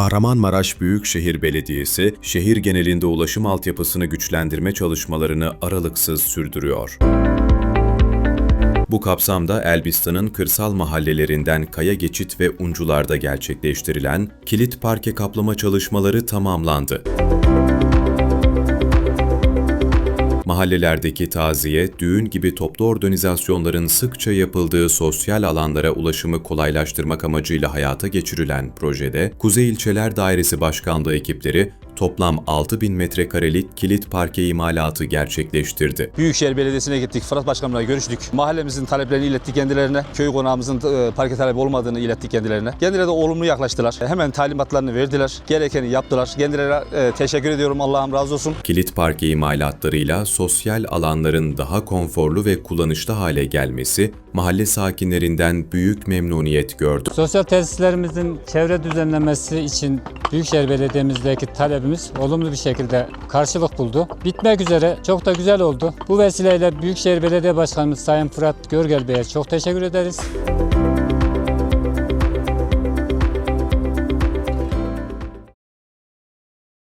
Kahramanmaraş Büyükşehir Belediyesi, şehir genelinde ulaşım altyapısını güçlendirme çalışmalarını aralıksız sürdürüyor. Bu kapsamda Elbistan'ın kırsal mahallelerinden Kaya Geçit ve Uncular'da gerçekleştirilen kilit parke kaplama çalışmaları tamamlandı. Mahallelerdeki taziye, düğün gibi toplu organizasyonların sıkça yapıldığı sosyal alanlara ulaşımı kolaylaştırmak amacıyla hayata geçirilen projede, Kuzey İlçeler Dairesi Başkanlığı ekipleri toplam 6000 metrekarelik kilit parke imalatı gerçekleştirdi. Büyükşehir Belediyesi'ne gittik. Fırat Başkanımla görüştük. Mahallemizin taleplerini ilettik kendilerine. Köy konağımızın e, parke talebi olmadığını ilettik kendilerine. Kendileri de olumlu yaklaştılar. Hemen talimatlarını verdiler. Gerekeni yaptılar. Kendilerine e, teşekkür ediyorum. Allah'ım razı olsun. Kilit parke imalatlarıyla sosyal alanların daha konforlu ve kullanışlı hale gelmesi mahalle sakinlerinden büyük memnuniyet gördü. Sosyal tesislerimizin çevre düzenlemesi için Büyükşehir Belediye'mizdeki talebimiz olumlu bir şekilde karşılık buldu. Bitmek üzere çok da güzel oldu. Bu vesileyle Büyükşehir Belediye Başkanımız Sayın Fırat Görgel Bey'e çok teşekkür ederiz.